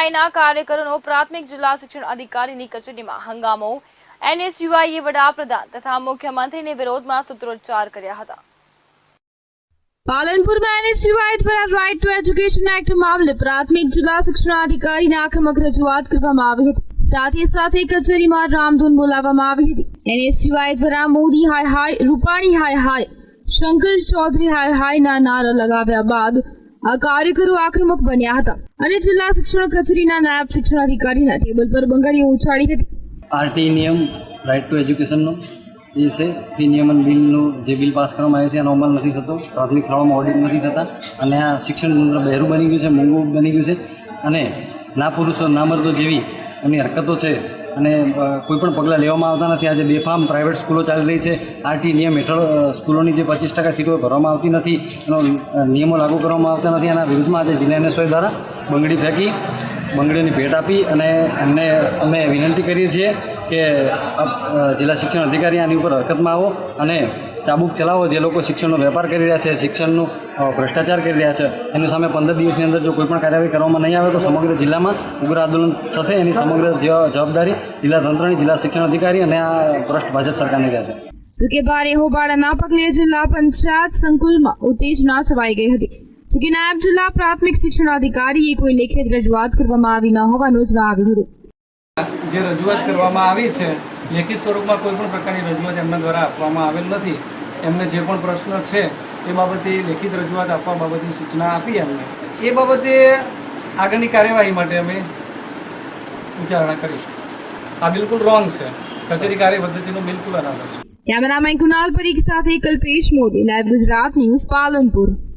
એનએસયુઆઈના કાર્યકરોનો પ્રાથમિક જિલ્લા શિક્ષણ અધિકારીની કચેરીમાં હંગામો. એનએસયુઆઈએ વડાપ્રધાન તથા મુખ્યમંત્રીને વિરોધમાં સૂત્રોચ્ચાર કર્યા હતા. પાલનપુરમાં એનએસયુઆઈ દ્વારા રાઇટ ટુ એજ્યુકેશન એક્ટ મામલે પ્રાથમિક જિલ્લા શિક્ષણાધિકારીને આક્રમક રજૂઆત કરવામાં આવી હતી. સાથે સાથે કચેરીમાં રામધૂન બોલાવવામાં આવી હતી. એનએસયુઆઈ દ્વારા મોદી હાય હાય, રૂપાણી હાય હાય, શંકર ચૌધરી હાય હાયના નારા લગાવ્યા બાદ આ કાર્યકરો આક્રમક બન્યા હતા અને જિલ્લા શિક્ષણ કચેરીના નાયબ શિક્ષણાધિકારીના ટેબલ પર બંગાળીઓ ઉછાળી હતી. આરટી નિયમ રાઇટ ટુ એજ્યુકેશનનો એ છે, એ નિયમન બિલનું જે બિલ પાસ કરવામાં આવ્યું છે, એનો અમલ નથી થતો, પ્રાથમિક શાળાઓમાં ઓડિટ નથી થતા, અને આ શિક્ષણ તંત્ર બહેરું બની ગયું છે, મોંઘું બની ગયું છે, અને ના પુરુષો ના મર્દો જેવી એમની હરકતો છે અને કોઈપણ કોઈ પણ પગલાં લેવામાં આવતા નથી. આજે બેફામ પ્રાઇવેટ સ્કૂલો ચાલી રહી છે. આરટી નિયમ હેઠળ સ્કૂલોની જે પચીસ ટકા સીટો ભરવામાં આવતી નથી, એનો નિયમો લાગુ કરવામાં આવતા નથી. એના વિરુદ્ધમાં આજે જિલ્લા એનએસઓએ દ્વારા બંગડી ફેંકી, બંગડીઓની ભેટ આપી અને એમને અમે વિનંતી કરીએ છીએ કે જિલ્લા શિક્ષણ અધિકારી આની ઉપર હરકતમાં આવો અને ચાબુક ચલાવો. જે લોકો શિક્ષણનો વેપાર કરી રહ્યા છે, શિક્ષણનું ભ્રષ્ટાચાર કરી રહ્યા છે, એની સામે પંદર દિવસની અંદર જો કોઈપણ કાર્યવાહી કરવામાં નહીં આવે તો સમગ્ર જિલ્લામાં ઉગ્ર આંદોલન થશે. એની સમગ્ર જવાબદારી જિલ્લા તંત્રની, જિલ્લા શિક્ષણ અધિકારી અને આ ભ્રષ્ટ ભાજપ સરકારની રહેશે. જોકે ભારે હોબાળાના પગલે જિલ્લા પંચાયત સંકુલમાં ઉત્તેજના છવાઈ ગઈ હતી. જોકે નાયબ જિલ્લા પ્રાથમિક શિક્ષણ અધિકારીએ કોઈ લેખિત રજૂઆત કરવામાં આવી ન હોવાનું જણાવ્યું હતું. જે રજૂઆત કરવામાં આવી છે, લેખિત સ્વરૂપમાં કોઈ પણ પ્રકારની રજૂઆત એમના દ્વારા આપવામાં આવેલ નથી. એમને જે પણ પ્રશ્ન છે, એ બાબતે લેખિત રજૂઆત આપવા બાબતની સૂચના આપી એમને. એ બાબતે આગળની કાર્યવાહી માટે અમે વિચારણા કરીશું. આ બિલકુલ રોંગ છે. કચેરી કાર્ય પદ્ધતિનું બિલકુલ અનાદર છે. કેમેરામેન કુનાલ પરીખ સાથે કલ્પેશ મોદી લાઈવ ગુજરાત ન્યૂઝ પાલનપુર.